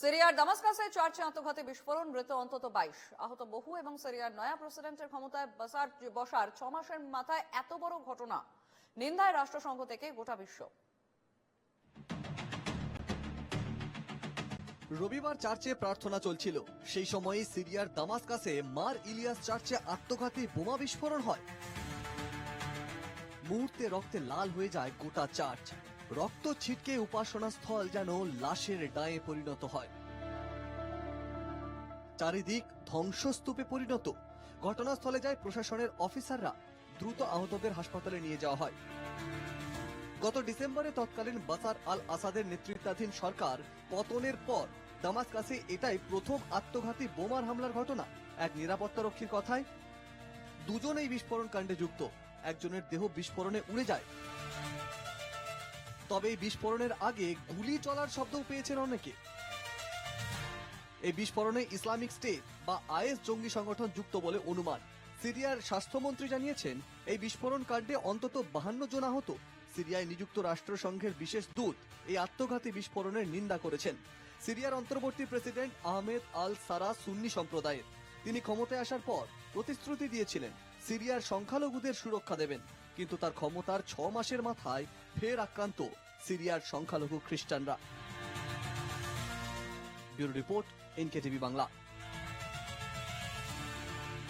সিরিয়ার দামাসকাসে চার্চে আত্মঘাতী বিস্ফোরণ, মৃত অন্তত বাইশ। আহত বহু এবং সিরিয়ার নয়া প্রেসিডেন্টের ক্ষমতায় বসার বসার ছ মাসের মাথায় এত বড় ঘটনা। নিন্দায় রাষ্ট্রসংঘ থেকে গোটা বিশ্ব। রবিবার চার্চে প্রার্থনা চলছিল। সেই সময়ে সিরিয়ার দামাসকাসে মার ইলিয়াস চার্চে আত্মঘাতী বোমা বিস্ফোরণ হয়। মুহূর্তে রক্তে লাল হয়ে যায় গোটা চার্চ। রক্ত ছিটকে উপাসনা স্থল যেন লাশের ডায়ে পরিণত হয়। চারিদিক ধ্বংসস্তূপে পরিণত। ঘটনাস্থলে যায় প্রশাসনের অফিসাররা। দ্রুত আহতদের হাসপাতালে নিয়ে যাওয়া হয়। গত ডিসেম্বরে তৎকালীন বাসার আল আসাদের নেতৃত্বাধীন সরকার পতনের পর দামাসকাসে এটাই প্রথম আত্মঘাতী বোমার হামলার ঘটনা। এক নিরাপত্তারক্ষীর কথায়, দুজনেই বিস্ফোরণ কাণ্ডে যুক্ত। একজনের দেহ বিস্ফোরণে উড়ে যায়। তবে এই বিস্ফোরণের আগে গুলি চলার শব্দও পেয়েছেন অনেকে। এই বিস্ফোরণে ইসলামিক স্টেট বা আইএস জঙ্গি সংগঠন যুক্ত বলে অনুমান। সিরিয়ার স্বাস্থ্যমন্ত্রী জানিয়েছেন, এই বিস্ফোরণ কাণ্ডে অন্তত বাহান্ন জন আহত। সিরিয়ায় নিযুক্ত রাষ্ট্রসংঘের বিশেষ দূত এই আত্মঘাতী বিস্ফোরণের নিন্দা করেছেন। সিরিয়ার অন্তর্বর্তী প্রেসিডেন্ট আহমেদ আল সারা সুন্নি সম্প্রদায়ের। তিনি ক্ষমতায় আসার পর প্রতিশ্রুতি দিয়েছিলেন, সিরিয়ার সংখ্যালঘুদের সুরক্ষা দেবেন। কিন্তু তার ক্ষমতার ছ মাসের মাথায় ফের আক্রান্ত সিরিয়ার সংখ্যালঘু খ্রিস্টানরা। Bureau report NKTV Bangla.